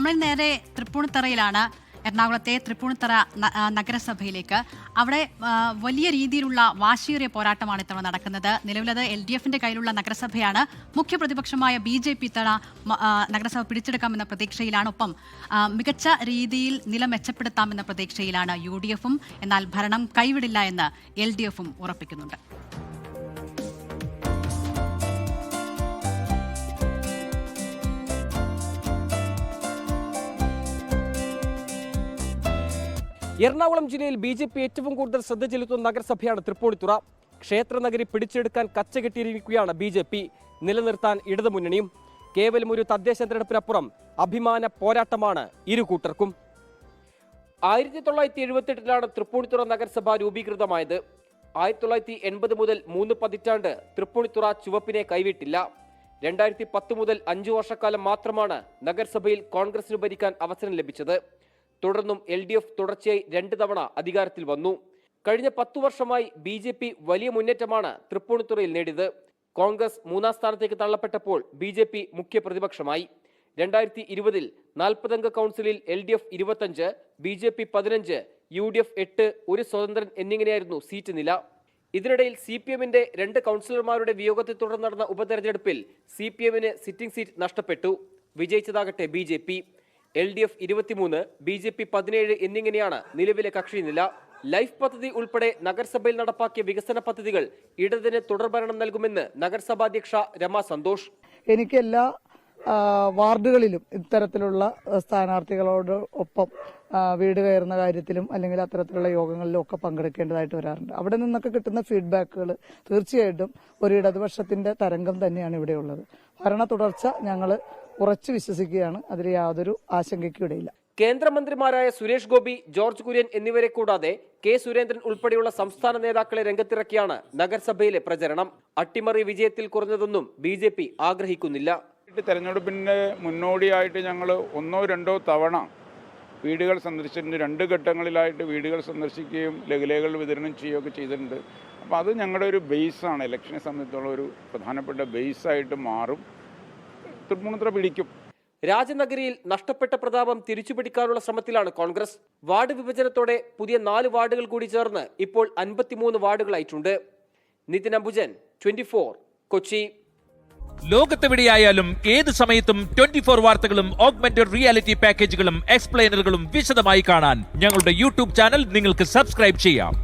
നമ്മൾ നേരെ തൃപ്പൂണിത്തറയിലാണ് എറണാകുളത്തെ തൃപ്പൂണിത്തറ നഗരസഭയിലേക്ക്. അവിടെ വലിയ രീതിയിലുള്ള വാശിയേറിയ പോരാട്ടമാണ് ഇത്തവണ നടക്കുന്നത്. നിലവിലത് എൽ ഡി എഫിന്റെ കയ്യിലുള്ള നഗരസഭയാണ്. മുഖ്യ പ്രതിപക്ഷമായ ബി ജെ പി ഇത്തവണ നഗരസഭ പിടിച്ചെടുക്കാമെന്ന പ്രതീക്ഷയിലാണ്. ഒപ്പം മികച്ച രീതിയിൽ നില മെച്ചപ്പെടുത്താമെന്ന പ്രതീക്ഷയിലാണ് യു ഡി എഫും. എന്നാൽ ഭരണം കൈവിടില്ല എന്ന് എൽ ഡി എഫും ഉറപ്പിക്കുന്നുണ്ട്. എറണാകുളം ജില്ലയിൽ ബി ജെ പി ഏറ്റവും കൂടുതൽ ശ്രദ്ധ ചെലുത്തുന്ന നഗരസഭയാണ് തൃപ്പൂണിത്തുറ. ക്ഷേത്രനഗരി പിടിച്ചെടുക്കാൻ കച്ച കെട്ടിയിരിക്കുകയാണ് ബി ജെ പി. നിലനിർത്താൻ ഇടതുമുന്നണിയും കേവലം ഒരു തദ്ദേശ തെരഞ്ഞെടുപ്പിനപ്പുറം അഭിമാന പോരാട്ടമാണ് ഇരു കൂട്ടർക്കും. ആയിരത്തി തൊള്ളായിരത്തി എഴുപത്തെട്ടിലാണ് തൃപ്പൂണിത്തുറ നഗരസഭ രൂപീകൃതമായത്. ആയിരത്തി തൊള്ളായിരത്തി എൺപത് മുതൽ മൂന്ന് പതിറ്റാണ്ട് തൃപ്പൂണിത്തുറ ചുവപ്പിനെ കൈവിട്ടില്ല. രണ്ടായിരത്തി പത്ത് മുതൽ അഞ്ചു വർഷക്കാലം മാത്രമാണ് നഗരസഭയിൽ കോൺഗ്രസിന് ഭരിക്കാൻ അവസരം ലഭിച്ചത്. തുടർന്നും എൽ ഡി എഫ് തുടർച്ചയായി രണ്ട് തവണ അധികാരത്തിൽ വന്നു. കഴിഞ്ഞ പത്തു വർഷമായി ബി ജെ പി വലിയ മുന്നേറ്റമാണ് തൃപ്പൂണിത്തുറയിൽ നേടിയത്. കോൺഗ്രസ് മൂന്നാം സ്ഥാനത്തേക്ക് തള്ളപ്പെട്ടപ്പോൾ ബി ജെ പി മുഖ്യ പ്രതിപക്ഷമായി. രണ്ടായിരത്തി ഇരുപതിൽ നാൽപ്പതംഗ കൗൺസിലിൽ എൽ ഡി എഫ് ഇരുപത്തഞ്ച് ബി ജെ പി പതിനഞ്ച് യു ഡി എഫ് എട്ട് ഒരു സ്വതന്ത്രൻ എന്നിങ്ങനെയായിരുന്നു സീറ്റ് നില. ഇതിനിടയിൽ സി പി എമ്മിന്റെ രണ്ട് കൗൺസിലർമാരുടെ വിയോഗത്തെ തുടർന്ന് നടന്ന ഉപതെരഞ്ഞെടുപ്പിൽ സി പി എമ്മിന് സിറ്റിംഗ് സീറ്റ് നഷ്ടപ്പെട്ടു. വിജയിച്ചതാകട്ടെ B J P L D F ഇരുപത്തിമൂന്ന് ബി ജെ പി പതിനേഴ് എന്നിങ്ങനെയാണ് നിലവിലെ കക്ഷി നില. ലൈഫ് പദ്ധതി ഉൾപ്പെടെ നഗരസഭയിൽ നടപ്പാക്കിയ വികസന പദ്ധതികൾ ഇടതിന് തുടർഭരണം നൽകുമെന്ന് നഗരസഭാധ്യക്ഷ രമ സന്തോഷ്. എനിക്ക് എല്ലാ വാർഡുകളിലും ഇത്തരത്തിലുള്ള സ്ഥാനാർത്ഥികളോട് ഒപ്പം വീട് കയറുന്ന കാര്യത്തിലും അല്ലെങ്കിൽ അത്തരത്തിലുള്ള യോഗങ്ങളിലും ഒക്കെ പങ്കെടുക്കേണ്ടതായിട്ട് വരാറുണ്ട്. അവിടെ നിന്നൊക്കെ കിട്ടുന്ന ഫീഡ്ബാക്കുകൾ തീർച്ചയായിട്ടും ഒരു ഇടതുപക്ഷത്തിന്റെ തരംഗം തന്നെയാണ് ഇവിടെയുള്ളത് ഭരണ തുടർച്ച ഞങ്ങൾ ഉറച്ചു വിശ്വസിക്കുകയാണ്. അതിൽ യാതൊരു ആശങ്കയ്ക്കും ഇടയില്ല. കേന്ദ്രമന്ത്രിമാരായ സുരേഷ് ഗോപി ജോർജ് കുര്യൻ എന്നിവരെ കൂടാതെ കെ. സുരേന്ദ്രൻ ഉൾപ്പെടെയുള്ള സംസ്ഥാന നേതാക്കളെ രംഗത്തിറക്കിയാണ് നഗരസഭയിലെ പ്രചരണം. അട്ടിമറി വിജയത്തിൽ കുറഞ്ഞതൊന്നും ബി ജെ പി ആഗ്രഹിക്കുന്നില്ല. തെരഞ്ഞെടുപ്പിന്റെ തെരഞ്ഞെടുപ്പിന്റെ മുന്നോടിയായിട്ട് ഞങ്ങൾ ഒന്നോ രണ്ടോ തവണ വീടുകൾ സന്ദർശിച്ചിട്ടുണ്ട്. രണ്ട് ഘട്ടങ്ങളിലായിട്ട് വീടുകൾ സന്ദർശിക്കുകയും ലഘുലേഖകൾ വിതരണം ചെയ്യുകയൊക്കെ ചെയ്തിട്ടുണ്ട്. അപ്പോൾ അത് ഞങ്ങളുടെ ഒരു ബേസാണ് ഇലക്ഷനെ സംബന്ധിച്ചുള്ള ഒരു പ്രധാനപ്പെട്ട ബേസായിട്ട് മാറും. തൃപ്പൂണിത്തുറ പിടിക്കും. രാജനഗരിയിൽ നഷ്ടപ്പെട്ട പ്രതാപം തിരിച്ചുപിടിക്കാനുള്ള ശ്രമത്തിലാണ് കോൺഗ്രസ്. വാർഡ് വിഭജനത്തോടെ പുതിയ നാല് വാർഡുകൾ കൂടി ചേർന്ന് ഇപ്പോൾ അൻപത്തിമൂന്ന് വാർഡുകളായിട്ടുണ്ട്. നിതിൻ അംബുജൻ ട്വന്റി കൊച്ചി. ലോകത്തെവിടെയായാലും ഏത് സമയത്തും ട്വന്റി ഫോർ വാർത്തകളും ഓഗ്മെന്റഡ് റിയാലിറ്റി പാക്കേജുകളും എക്സ്പ്ലെയിനറുകളും വിശദമായി കാണാൻ ഞങ്ങളുടെ യൂട്യൂബ് ചാനൽ നിങ്ങൾക്ക് സബ്സ്ക്രൈബ് ചെയ്യാം.